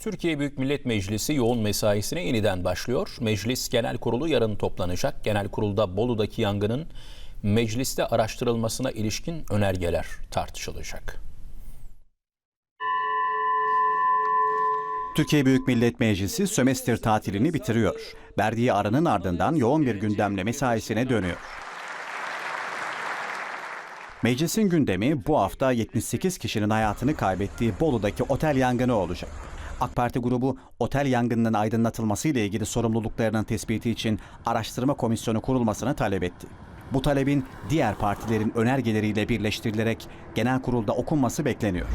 Türkiye Büyük Millet Meclisi yoğun mesaisine yeniden başlıyor. Meclis Genel Kurulu yarın toplanacak. Genel Kurulda Bolu'daki yangının mecliste araştırılmasına ilişkin önergeler tartışılacak. Türkiye Büyük Millet Meclisi sömestr tatilini bitiriyor. Verdiği aranın ardından yoğun bir gündemle mesaisine dönüyor. Meclisin gündemi bu hafta 78 kişinin hayatını kaybettiği Bolu'daki otel yangını olacak. AK Parti grubu otel yangınının aydınlatılması ile ilgili sorumluluklarının tespiti için araştırma komisyonu kurulmasını talep etti. Bu talebin diğer partilerin önergeleriyle birleştirilerek genel kurulda okunması bekleniyor.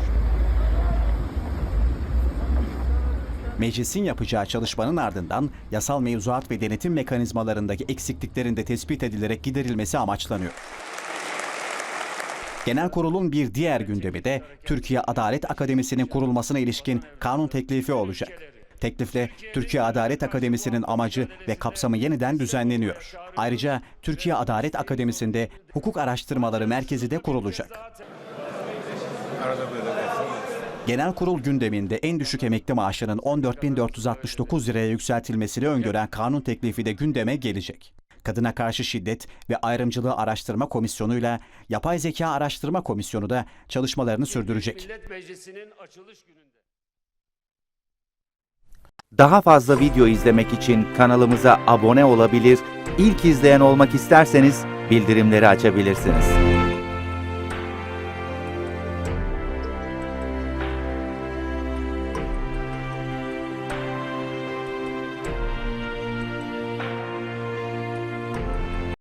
Meclisin yapacağı çalışmanın ardından yasal mevzuat ve denetim mekanizmalarındaki eksikliklerin de tespit edilerek giderilmesi amaçlanıyor. Genel kurulun bir diğer gündemi de Türkiye Adalet Akademisi'nin kurulmasına ilişkin kanun teklifi olacak. Teklifle Türkiye Adalet Akademisi'nin amacı ve kapsamı yeniden düzenleniyor. Ayrıca Türkiye Adalet Akademisi'nde Hukuk Araştırmaları Merkezi de kurulacak. Genel kurul gündeminde en düşük emekli maaşının 14.469 liraya yükseltilmesini öngören kanun teklifi de gündeme gelecek. Kadına karşı şiddet ve ayrımcılığı araştırma komisyonuyla Yapay Zeka Araştırma Komisyonu da çalışmalarını sürdürecek. Millet Meclisi'nin açılış gününde. Daha fazla video izlemek için kanalımıza abone olabilir, ilk izleyen olmak isterseniz bildirimleri açabilirsiniz.